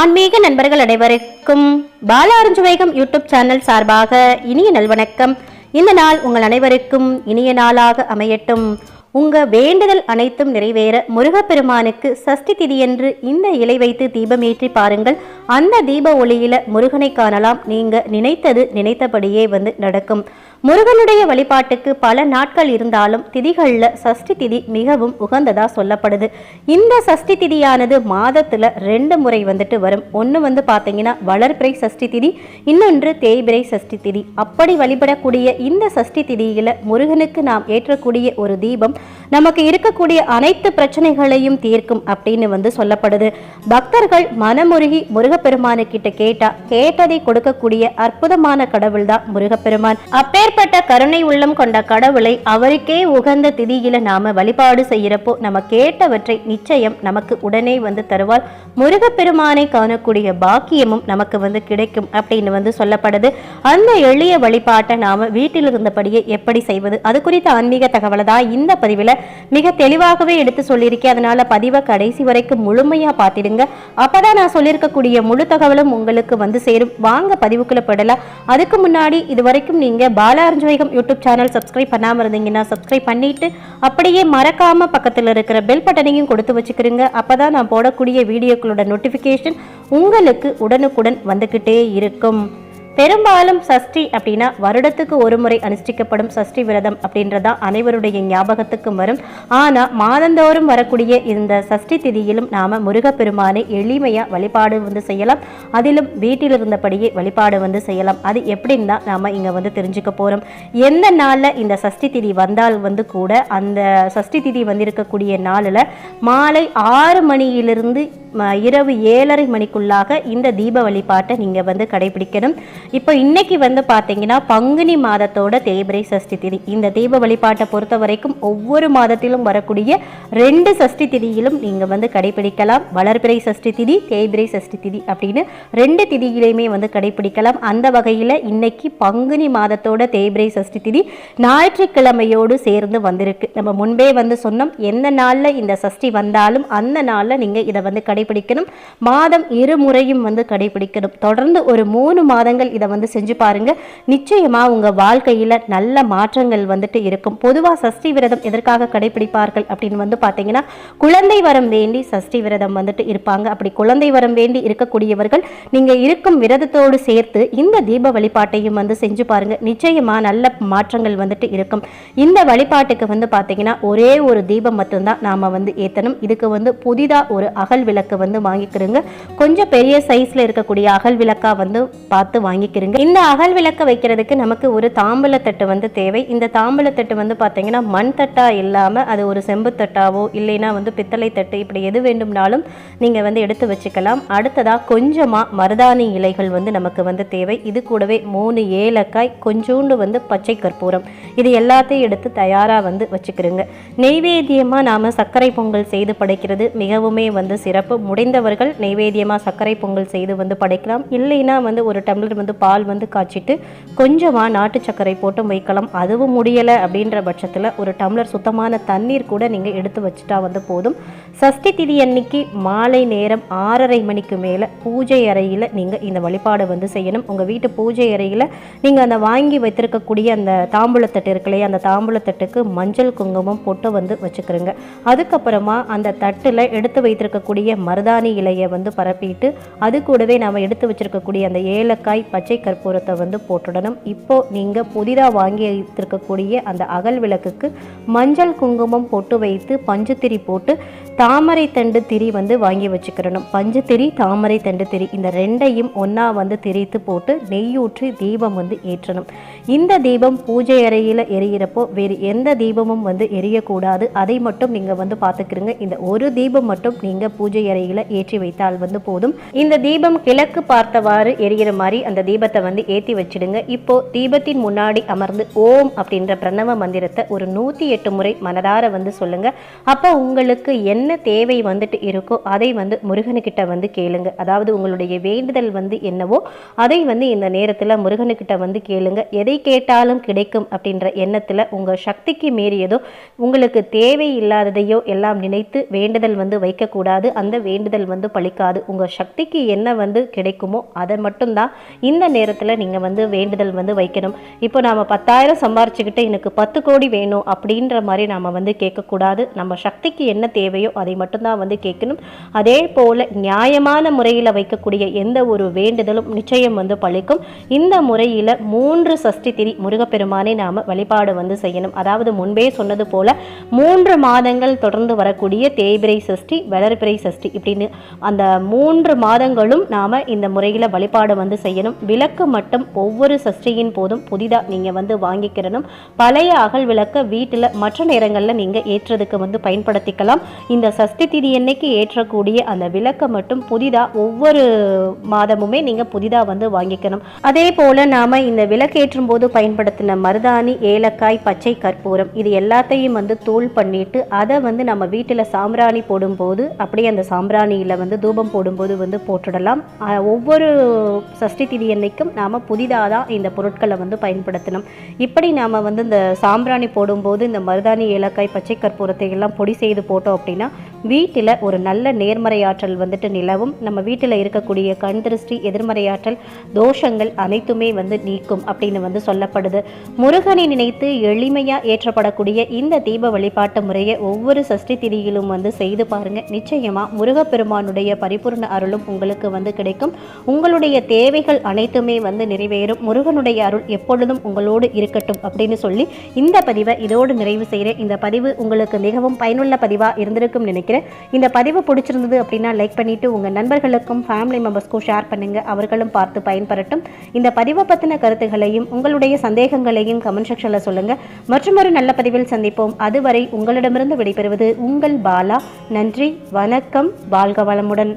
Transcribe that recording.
ஆன்மீக நண்பர்கள் அனைவருக்கும் பால பாலாரஞ்சுவேகம் யூடியூப் சேனல் சார்பாக இனிய நல்வணக்கம் இந்த நாள் உங்கள் அனைவருக்கும் இனிய நாளாக அமையட்டும். உங்க வேண்டுதல் அனைத்தும் நிறைவேற முருகப்பெருமானுக்கு சஷ்டி திதியன்று இந்த இலை வைத்து தீபமேற்றி பாருங்கள். அந்த தீப ஒளியில முருகனை காணலாம். நீங்க நினைத்தது நினைத்தபடியே வந்து நடக்கும். முருகனுடைய வழிபாட்டுக்கு பல நாட்கள் இருந்தாலும் திதிகளில் சஷ்டி திதி மிகவும் உகந்ததாக சொல்லப்படுது. இந்த சஷ்டி திதியானது மாதத்தில் ரெண்டு முறை வந்துட்டு வரும். ஒன்று வந்து பார்த்தீங்கன்னா வளர்பிறை சஷ்டி திதி இன்னொன்று தேய்பிறை சஷ்டி திதி. அப்படி வழிபடக்கூடிய இந்த சஷ்டி திதியில் முருகனுக்கு நாம் ஏற்றக்கூடிய ஒரு தீபம் நமக்கு இருக்கக்கூடிய அனைத்து பிரச்சனைகளையும் தீர்க்கும் அப்படின்னு வந்து சொல்லப்படுது. பக்தர்கள் மனமுருகி முருகப்பெருமானு கிட்ட கேட்டா கேட்டதை கொடுக்கக்கூடிய அற்புதமான கடவுள் தான் முருகப்பெருமான் அப்பேற்பட்ட கருணை உள்ளம் கொண்ட கடவுளை அவருக்கே உகந்த திதியில நாம வழிபாடு செய்யறப்போ நம்ம கேட்டவற்றை நிச்சயம் நமக்கு உடனே வந்து தருவார். முருகப்பெருமானை காணக்கூடிய பாக்கியமும் நமக்கு வந்து கிடைக்கும் அப்படின்னு வந்து சொல்லப்படுது. அந்த எளிய வழிபாட்டை நாம வீட்டில் இருந்தபடியே எப்படி செய்வது? அது குறித்த ஆன்மீக தகவலை தான் இந்த பதிவில் மிக தெளிவாகவே எடுத்து சொல்லியிருக்கேன். அதனால பதிவை கடைசி வரைக்கும் முழுமையா பார்த்துடுங்க. அப்பதான் நான் சொல்லியிருக்கக்கூடிய முழு தகவலும் உங்களுக்கு வந்து சேரும். வாங்க பதிவுக்குள்ள படலாம் அதுக்கு முன்னாடி இது வரைக்கும் பால பாலாரஞ்சோகம் யூடியூப் சேனல் சப்ஸ்கிரைப் பண்ணாம இருந்தீங்கன்னா சப்ஸ்கிரைப் பண்ணிட்டு அப்படியே மறக்காம பக்கத்தில் இருக்கிற பெல் பட்டனையும் கொடுத்து வச்சுக்கிறீங்க அப்பதான் நான் போடக்கூடிய வீடியோக்களோட நோட்டிஃபிகேஷன் உங்களுக்கு உடனுக்குடன் வந்துக்கிட்டே இருக்கும். பெரும்பாலும் சஷ்டி அப்படின்னா வருடத்துக்கு ஒரு முறை அனுஷ்டிக்கப்படும் சஷ்டி விரதம் அப்படின்றதா அனைவருடைய ஞாபகத்துக்கும் வரும். ஆனால் மாதந்தோறும் வரக்கூடிய இந்த சஷ்டி திதியிலும் நாம் முருகப்பெருமானை எளிமையாக வழிபாடு வந்து செய்யலாம். அதிலும் வீட்டில் இருந்தபடியே வழிபாடு வந்து செய்யலாம். அது எப்படின்னு தான் நாம் இங்கே வந்து தெரிஞ்சுக்க போகிறோம் எந்த நாளில் இந்த சஷ்டி திதி வந்தால் வந்து கூட அந்த சஷ்டி திதி வந்திருக்கக்கூடிய நாளில் மாலை ஆறு மணியிலிருந்து இரவு ஏழரை மணிக்குள்ளாக இந்த தீப வழிபாட்டை நீங்கள் வந்து கடைபிடிக்கணும். இப்போ இன்னைக்கு வந்து பார்த்தீங்கன்னா பங்குனி மாதத்தோட தேய்பிரை சஷ்டி திதி. இந்த தீப வழிபாட்டை பொறுத்த வரைக்கும் ஒவ்வொரு மாதத்திலும் வரக்கூடிய ரெண்டு சஷ்டி திதியிலும் நீங்கள் வந்து கடைபிடிக்கலாம். வளர்பிறை சஷ்டி திதி தேய்பிரை சஷ்டி திதி அப்படின்னு ரெண்டு திதியிலையுமே வந்து கடைபிடிக்கலாம். அந்த வகையில் இன்னைக்கு பங்குனி மாதத்தோட தேய்பிரை சஷ்டி திதி ஞாயிற்றுக்கிழமையோடு சேர்ந்து வந்திருக்கு. நம்ம முன்பே வந்து சொன்னோம் எந்த நாளில் இந்த சஷ்டி வந்தாலும் அந்த நாளில் நீங்கள் இதை வந்து கடைபிடிக்கணும். மாதம் இரு முறையும் வந்து கடைபிடிக்கணும். தொடர்ந்து ஒரு மூணு மாதங்கள் இதை வந்து செஞ்சு பாருங்க. நிச்சயமா உங்க வாழ்க்கையில நல்ல மாற்றங்கள் வந்துட்டு இருக்கும். பொதுவா சஷ்டி விரதம் எதற்காக கடைபிடிப்பார்கள் அப்படின்னு வந்து பாத்தீங்கன்னா குழந்தை வரம் வேண்டி சஷ்டி விரதம் வந்துட்டு இருப்பாங்க. அப்படி குழந்தை வரம் வேண்டி இருக்கக்கூடியவர்கள் நீங்க இருக்கும் விரதத்தோடு சேர்த்து இந்த தீப வழிபாட்டையும் வந்து செஞ்சு பாருங்க. நிச்சயமா நல்ல மாற்றங்கள் வந்துட்டு இருக்கும். இந்த வழிபாட்டுக்கு வந்து பாத்தீங்கன்னா ஒரே ஒரு தீபம் மட்டும்தான் நாம வந்து ஏத்தணும். இதுக்கு வந்து புதிதா ஒரு அகல் விளக்கு வந்து வாங்கிக்கிறோங்க. கொஞ்சம் பெரிய சைஸ்ல இருக்கக்கூடிய அகல் விளக்கா வந்து பார்த்து வாங்கி வாங்கிக்கிறீங்க. இந்த அகல் விளக்க வைக்கிறதுக்கு நமக்கு ஒரு தாம்பூலத்தட்டு வந்து தேவை. இந்த தாம்பூலத்தட்டு வந்து பாத்தீங்கன்னா மண் தட்டா இல்லாம அது ஒரு செம்பு தட்டாவோ இல்லைன்னா வந்து பித்தளை தட்டு இப்படி எது வேண்டும்னாலும் நீங்க வந்து எடுத்து வச்சுக்கலாம். அடுத்ததா கொஞ்சமா மருதாணி இலைகள் வந்து நமக்கு வந்து தேவை. இது கூடவே மூணு ஏலக்காய் கொஞ்சோண்டு வந்து பச்சை கற்பூரம். இது எல்லாத்தையும் எடுத்து தயாராக வந்து வச்சுக்கிறோங்க. நெய்வேத்தியமாக நாம் சர்க்கரை பொங்கல் செய்து படைக்கிறது மிகவுமே வந்து சிறப்பு. முடிந்தவர்கள் நெய்வேத்தியமாக சர்க்கரை பொங்கல் செய்து வந்து படைக்கலாம். இல்லைன்னா வந்து ஒரு டம்ளர் வந்து பால் வந்து காய்ச்சிட்டு கொஞ்சமாக நாட்டு சர்க்கரை போட்டும் வைக்கலாம். அதுவும் முடியலை அப்படின்ற பட்சத்தில் ஒரு டம்ளர் சுத்தமான தண்ணீர் கூட நீங்கள் எடுத்து வச்சுட்டா வந்து போதும். சஷ்டி திதி அன்னைக்கு மாலை நேரம் ஆறரை மணிக்கு மேலே பூஜை அறையில் நீங்கள் இந்த வழிபாடு வந்து செய்யணும். உங்கள் வீட்டு பூஜை அறையில் நீங்கள் அந்த வாங்கி வைத்திருக்கக்கூடிய அந்த தாம்பூலத்தட்டு இருக்கு இல்லையா அந்த தாம்பூலத்தட்டுக்கு மஞ்சள் குங்குமம் போட்டு வந்து வச்சுக்கிறோங்க. அதுக்கப்புறமா அந்த தட்டில் எடுத்து வைத்திருக்கக்கூடிய மருதாணி இலையை வந்து பரப்பிட்டு அது கூடவே நாம் எடுத்து வச்சிருக்கக்கூடிய அந்த ஏலக்காய் பச்சை கற்பூரத்தை வந்து போட்டுடணும். இப்போ நீங்கள் புதிதாக வாங்கி வைத்திருக்கக்கூடிய அந்த அகல் விளக்குக்கு மஞ்சள் குங்குமம் போட்டு வைத்து பஞ்சுத்திரி போட்டு தாமரை தண்டு திரி வந்து வாங்கி வச்சுக்கிறணும். பஞ்சு திரி தாமரை தண்டு திரி. இந்த ரெண்டையும் ஒன்றா வந்து திரித்து போட்டு நெய்யூற்றி தீபம் வந்து ஏற்றணும். இந்த தீபம் பூஜை அறையில் எரியிறப்போ வேறு எந்த தீபமும் வந்து எரியக்கூடாது. அதை மட்டும் நீங்கள் வந்து பார்த்துக்கிறங்க இந்த ஒரு தீபம் மட்டும் நீங்கள் பூஜை அறையில் ஏற்றி வைத்தால் வந்து போதும். இந்த தீபம் கிழக்கு பார்த்தவாறு எரியிற மாதிரி அந்த தீபத்தை வந்து ஏற்றி வச்சிடுங்க. இப்போ தீபத்தின் முன்னாடி அமர்ந்து ஓம் அப்படின்ற பிரணவ மந்திரத்தை ஒரு நூற்றி எட்டு முறை மனதார வந்து சொல்லுங்க. அப்போ உங்களுக்கு என்ன என்ன தேவை வந்துட்டு இருக்கோ அதை வந்து முருகனுக்கிட்ட வந்து கேளுங்க. அதாவது உங்களுடைய வேண்டுதல் வந்து என்னவோ அதை வந்து இந்த நேரத்தில் முருகனுக்கிட்ட வந்து கேளுங்க. எதை கேட்டாலும் கிடைக்கும் அப்படின்ற எண்ணத்தில் உங்கள் சக்திக்கு மீறியதோ உங்களுக்கு தேவை இல்லாததையோ எல்லாம் நினைத்து வேண்டுதல் வந்து வைக்கக்கூடாது. அந்த வேண்டுதல் வந்து பழிக்காது. உங்கள் சக்திக்கு என்ன வந்து கிடைக்குமோ அதை மட்டும்தான் இந்த நேரத்தில் நீங்கள் வந்து வேண்டுதல் வந்து வைக்கணும். இப்போ நாம் பத்தாயிரம் சம்பாரிச்சுக்கிட்டு எனக்கு பத்து கோடி வேணும் அப்படின்ற மாதிரி நாம் வந்து கேட்கக்கூடாது. நம்ம சக்திக்கு என்ன தேவையோ அதை மட்டும்தான் வந்து கேட்கணும். அதே போல் நியாயமான முறையில் வைக்கக்கூடிய எந்த ஒரு வேண்டுதலும் நிச்சயம் வந்து பழிக்கும். இந்த முறையில் மூன்று சஷ்டி திரி முருகப்பெருமானை நாம் வழிபாடு வந்து செய்யணும். அதாவது முன்பே சொன்னது போல மூன்று மாதங்கள் தொடர்ந்து வரக்கூடிய தேய்பிரை சஷ்டி வளர்பிரை சஷ்டி இப்படின்னு அந்த மூன்று மாதங்களும் நாம் இந்த முறையில் வழிபாடு வந்து செய்யணும். விளக்கு மட்டும் ஒவ்வொரு சஷ்டியின் போதும் புதிதாக நீங்கள் வந்து வாங்கிக்கிறணும். பழைய அகல் விளக்க வீட்டில் மற்ற நேரங்களில் நீங்கள் ஏற்றதுக்கு வந்து பயன்படுத்திக்கலாம். இந்த சஷ்டி திதி என்னைக்கு ஏற்றக்கூடிய அந்த விளக்கை மட்டும் புதிதாக ஒவ்வொரு மாதமுமே நீங்கள் புதிதாக வந்து வாங்கிக்கணும். அதே போல் நாம் இந்த விளக்கேற்றும் போது பயன்படுத்தின மருதாணி ஏலக்காய் பச்சை கற்பூரம் இது எல்லாத்தையும் வந்து தூள் பண்ணிட்டு அதை வந்து நம்ம வீட்டில் சாம்பிராணி போடும்போது அப்படியே அந்த சாம்பிராணியில் வந்து தூபம் போடும்போது வந்து போட்டுடலாம். ஒவ்வொரு சஷ்டி திதி என்னைக்கும் நாம் புதிதாக தான் இந்த பொருட்களை வந்து பயன்படுத்தணும். இப்படி நாம் வந்து இந்த சாம்பிராணி போடும்போது இந்த மருதாணி ஏலக்காய் பச்சை கற்பூரத்தை எல்லாம் பொடி செய்து போட்டோம் அப்படின்னா வீட்டில் ஒரு நல்ல நேர்மறையாற்றல் வந்துட்டு நிலவும். நம்ம வீட்டில் இருக்கக்கூடிய கண் திருஷ்டி எதிர்மறையாற்றல் தோஷங்கள் அனைத்துமே வந்து நீக்கும் அப்படின்னு வந்து சொல்லப்படுது. முருகனை நினைத்து எளிமையாக ஏற்றப்படக்கூடிய இந்த தீப வழிபாட்டு முறையை ஒவ்வொரு சஷ்டி திதியிலும் வந்து செய்து பாருங்கள் நிச்சயமாக முருகப்பெருமானுடைய பரிபூர்ண அருளும் உங்களுக்கு வந்து கிடைக்கும். உங்களுடைய தேவைகள் அனைத்துமே வந்து நிறைவேறும். முருகனுடைய அருள் எப்பொழுதும் உங்களோடு இருக்கட்டும் அப்படின்னு சொல்லி இந்த பதிவை இதோடு நிறைவு செய்கிறேன் இந்த பதிவு உங்களுக்கு மிகவும் பயனுள்ள பதிவாக இருந்திருக்கும் நினைக்கிறேன். இந்த பதிவு பிடிச்சிருந்தது அப்படின்னா லைக் பண்ணிட்டு உங்கள் நண்பர்களுக்கும் ஃபேமிலி மெம்பர்ஸ்க்கும் ஷேர் பண்ணுங்க. அவர்களும் பார்த்து பயன்பெறட்டும். இந்த பதிவை பற்றின கருத்துகளையும் உங்களுடைய சந்தேகங்களையும் கமெண்ட் செக்ஷனில் சொல்லுங்க. மற்றும் ஒரு நல்ல பதிவில் சந்திப்போம். அதுவரை உங்களிடமிருந்து விடைபெறுவது உங்கள் பாலா. நன்றி வணக்கம். வாழ்க வளமுடன்.